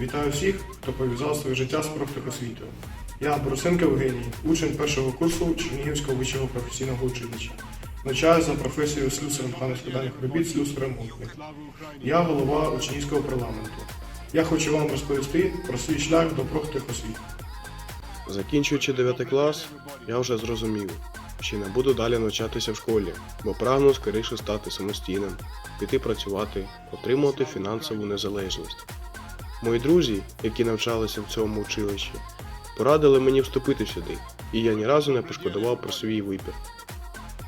Вітаю всіх, хто пов'язав своє життя з профтехосвітою. Я Борисенко Евгеній, учень першого курсу Чернігівського вищого професійного училища. Навчаю за професією слюсарем панескладальних робіт слюсарем. Я голова учнівського парламенту. Я хочу вам розповісти про свій шлях до профтехосвіти. Закінчуючи 9 клас, я вже зрозумів, що не буду далі навчатися в школі, бо прагну скоріше стати самостійним, піти працювати, отримувати фінансову незалежність. Мої друзі, які навчалися в цьому училищі, порадили мені вступити сюди, і я ні разу не пошкодував про свій вибір.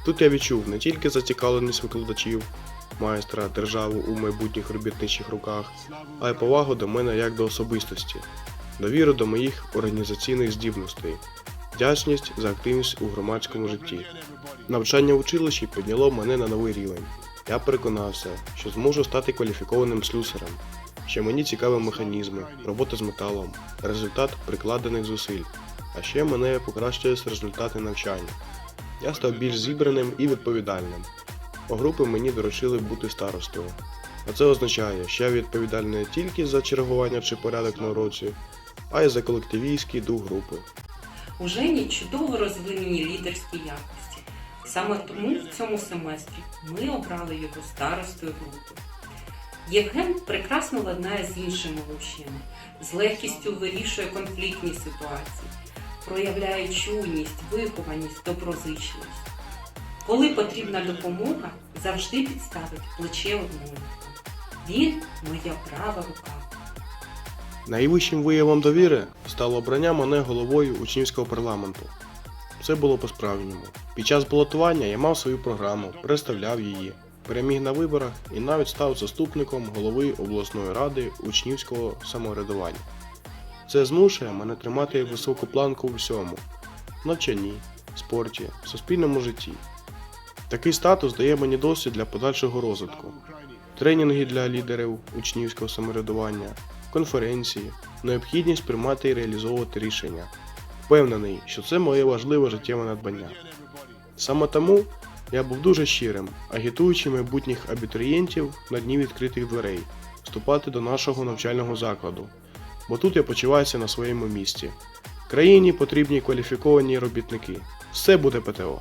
Тут я відчув не тільки зацікавленість викладачів, майстра державу у майбутніх робітничих руках, а й повагу до мене як до особистості, довіру до моїх організаційних здібностей, вдячність за активність у громадському житті. Навчання в училищі підняло мене на новий рівень. Я переконався, що зможу стати кваліфікованим слюсарем, що мені цікаві механізми, робота з металом, результат прикладених зусиль, а ще мене покращують результати навчання. Я став більш зібраним і відповідальним. По групи мені доручили бути старостою. А це означає, що я відповідальний не тільки за чергування чи порядок на уроці, а й за колективістський дух групи. У Жені чудово розвинені лідерські якості. Саме тому в цьому семестрі ми обрали його старостою групи. Євген прекрасно ладнає з іншими учнями, з легкістю вирішує конфліктні ситуації, проявляє чуйність, вихованість, доброзичливість. Коли потрібна допомога, завжди підставить плече однолітка. Він моя права рука. Найвищим виявом довіри стало обрання мене головою учнівського парламенту. Це було по-справжньому. Під час балотування я мав свою програму, представляв її, переміг на виборах і навіть став заступником голови обласної ради учнівського самоврядування. Це змушує мене тримати високу планку у всьому навчанні, спорті, суспільному житті. Такий статус дає мені досвід для подальшого розвитку, тренінги для лідерів учнівського самоврядування, конференції, необхідність приймати і реалізовувати рішення. Впевнений, що це моє важливе життєве надбання. Саме тому я був дуже щирим, агітуючи майбутніх абітурієнтів на дні відкритих дверей вступати до нашого навчального закладу, бо тут я почуваюся на своєму місці. Країні потрібні кваліфіковані робітники. Все буде ПТО.